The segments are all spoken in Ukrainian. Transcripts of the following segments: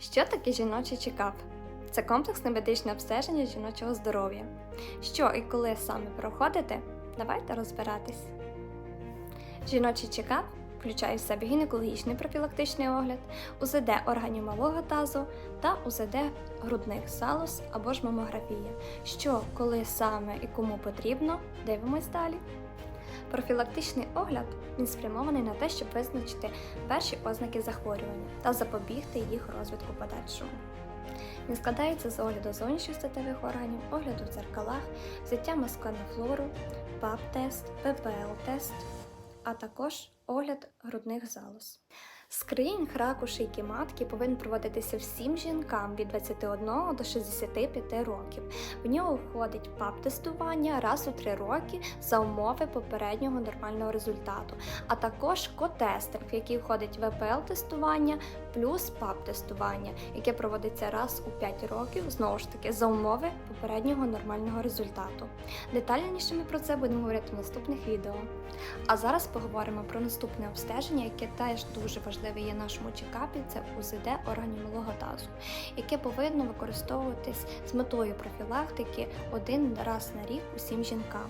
Що таке жіночий чекап? Це комплексне медичне обстеження жіночого здоров'я. Що і коли саме проходите? Давайте розбиратись. Жіночий чекап включає в себе гінекологічний профілактичний огляд, УЗД органів малого тазу та УЗД грудних залоз або ж мамографія. Що, коли саме і кому потрібно, дивимось далі. Профілактичний огляд він спрямований на те, щоб визначити перші ознаки захворювання та запобігти їх розвитку подальшому. Він складається з огляду зовнішніх статевих органів, огляду в дзеркалах, взяття мазка на флору, ПАП-тест, ППЛ-тест, а також огляд грудних залоз. Скринінг раку шийки матки повинен проводитися всім жінкам від 21 до 65 років. В нього входить ПАП-тестування раз у 3 роки за умови попереднього нормального результату, а також котестинг, в який входить ВПЛ-тестування плюс ПАП-тестування, яке проводиться раз у 5 років, знову ж таки, за умови попереднього нормального результату. Детальніше ми про це будемо говорити в наступних відео. А зараз поговоримо про наступне обстеження, яке теж дуже важливе є нашому чекапі, це УЗД органів малого тазу, яке повинно використовуватись з метою профілактики один раз на рік усім жінкам.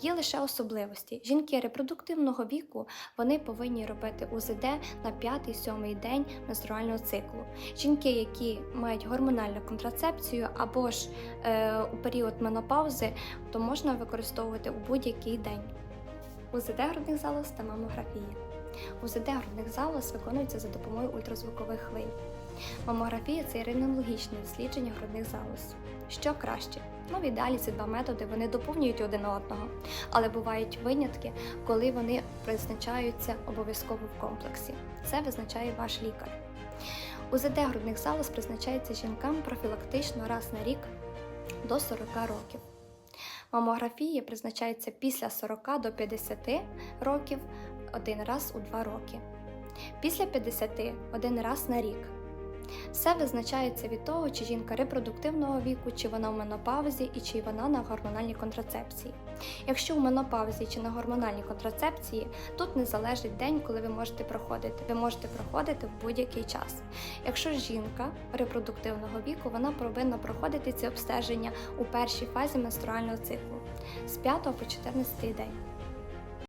Є лише особливості. Жінки репродуктивного віку вони повинні робити УЗД на 5-7 день менструального циклу. Жінки, які мають гормональну контрацепцію або ж е, у період менопаузи, то можна використовувати у будь-який день. УЗД грудних залоз та мамографія. УЗД грудних залоз виконується за допомогою ультразвукових хвиль. Мамографія це рентгенологічне дослідження грудних залоз. Що краще? Ну, в ідеалі ці два методи вони доповнюють один одного, але бувають винятки, коли вони призначаються обов'язково в комплексі. Це визначає ваш лікар. УЗД грудних залоз призначається жінкам профілактично раз на рік до 40 років. Мамографія призначається після 40 до 50 років один раз у 2 роки. Після 50 один раз на рік. Все визначається від того, чи жінка репродуктивного віку, чи вона в менопаузі і чи вона на гормональній контрацепції. Якщо в менопаузі чи на гормональній контрацепції, тут не залежить день, коли ви можете проходити. Ви можете проходити в будь-який час. Якщо жінка репродуктивного віку, вона повинна проходити ці обстеження у першій фазі менструального циклу з 5 по 14 день.